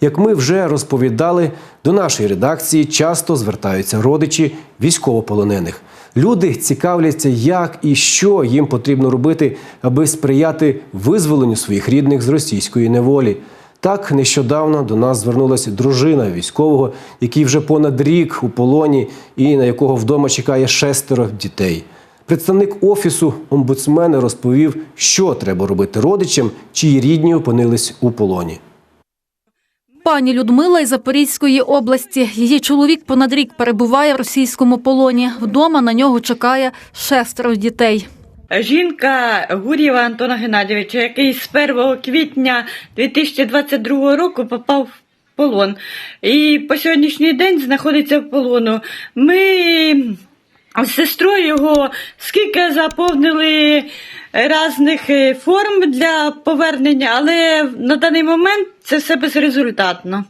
Як ми вже розповідали, до нашої редакції часто звертаються родичі військовополонених. Люди цікавляться, як і що їм потрібно робити, аби сприяти визволенню своїх рідних з російської неволі. Так нещодавно до нас звернулася дружина військового, який вже понад рік у полоні і на якого вдома чекає шестеро дітей. Представник офісу омбудсмена розповів, що треба робити родичам, чиї рідні опинились у полоні. Пані Людмила із Запорізької області. Її чоловік понад рік перебуває в російському полоні. Вдома на нього чекає шестеро дітей. Жінка Гурєва Антона Геннадійовича, який з 1 квітня 2022 року попав в полон. І по сьогоднішній день знаходиться в полону. Ми з сестрою його скільки заповнили різних е, форм для повернення, але на даний момент це все безрезультатно.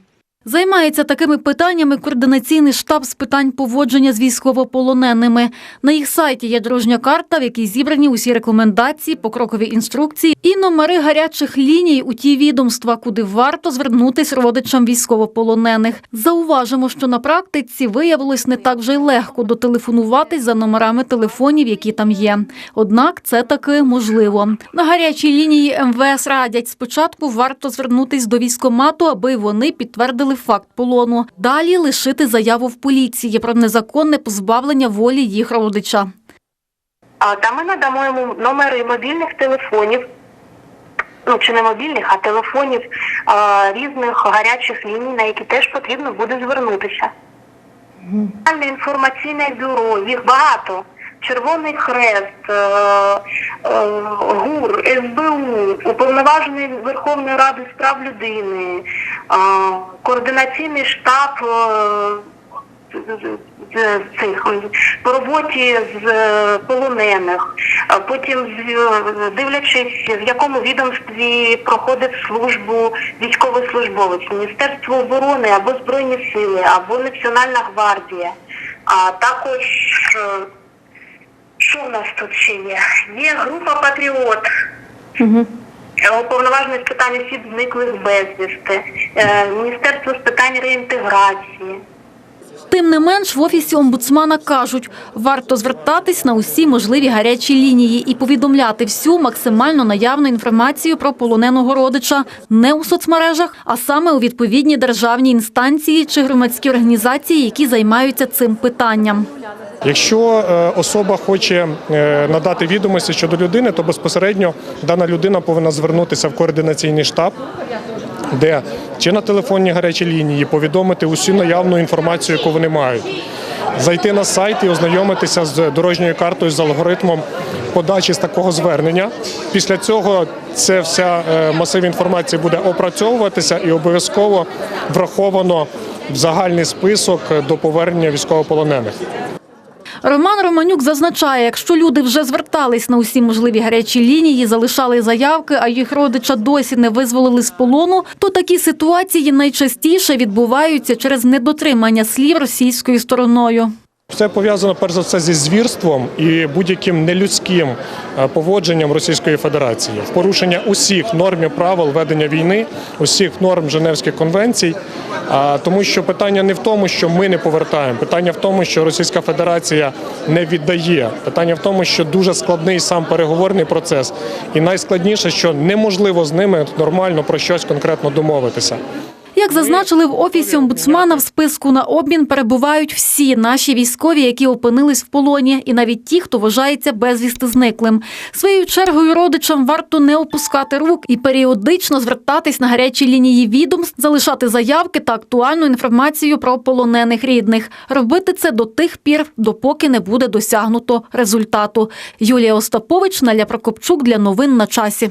Займається такими питаннями координаційний штаб з питань поводження з військовополоненими. На їх сайті є дорожня карта, в якій зібрані усі рекомендації, покрокові інструкції і номери гарячих ліній у ті відомства, куди варто звернутись родичам військовополонених. Зауважимо, що на практиці виявилось не так вже й легко дотелефонуватись за номерами телефонів, які там є. Однак це таки можливо. На гарячій лінії МВС радять спочатку варто звернутись до військомату, аби вони підтвердили факт полону. Далі лишити заяву в поліції про незаконне позбавлення волі їх родича. А Та ми надамо йому номери мобільних телефонів, ну чи не мобільних, а телефонів а, різних гарячих ліній, на які теж потрібно буде звернутися. Інформаційне бюро, їх багато. Червоний Хрест, е, е, ГУР, СБУ, Уповноважений Верховної Ради з прав людини, е, координаційний штаб цих по роботі з полонених, потім дивлячись, в якому відомстві проходить службу військовослужбовець, Міністерство оборони або Збройні Сили, або Національна гвардія. А також що в нас тут ще є? Є група Патріот. Е, Уповноважений з питань осіб зниклих безвісти, е, Міністерство з питань реінтеграції. Тим не менш, в офісі омбудсмана кажуть, варто звертатись на усі можливі гарячі лінії і повідомляти всю максимально наявну інформацію про полоненого родича не у соцмережах, а саме у відповідні державні інстанції чи громадські організації, які займаються цим питанням. Якщо е, особа хоче е, надати відомості щодо людини, то безпосередньо дана людина повинна звернутися в координаційний штаб, де чи на телефонні гарячі лінії повідомити усю наявну інформацію, яку вони мають. Зайти на сайт і ознайомитися з дорожньою картою з алгоритмом подачі з такого звернення. Після цього це вся е, масив інформації буде опрацьовуватися і обов'язково враховано в загальний список до повернення військовополонених. Роман Романюк зазначає, якщо люди вже звертались на усі можливі гарячі лінії, залишали заявки, а їх родича досі не визволили з полону, то такі ситуації найчастіше відбуваються через недотримання слів російською стороною. Це пов'язано перш за все зі звірством і будь-яким нелюдським е, поводженням Російської Федерації в порушення усіх норм і правил ведення війни, усіх норм Женевських конвенцій. Тому, що питання не в тому, що ми не повертаємо, питання в тому, що Російська Федерація не віддає. Питання в тому, що дуже складний сам переговорний процес, і найскладніше, що неможливо з ними нормально про щось конкретно домовитися. Як зазначили в офісі омбудсмана, в списку на обмін перебувають всі наші військові, які опинились в полоні, і навіть ті, хто вважається безвісти зниклим. Своєю чергою родичам варто не опускати рук і періодично звертатись на гарячі лінії відомств, залишати заявки та актуальну інформацію про полонених рідних. Робити це до тих пір, допоки не буде досягнуто результату. Юлія Остапович, Наля Прокопчук для новин на часі.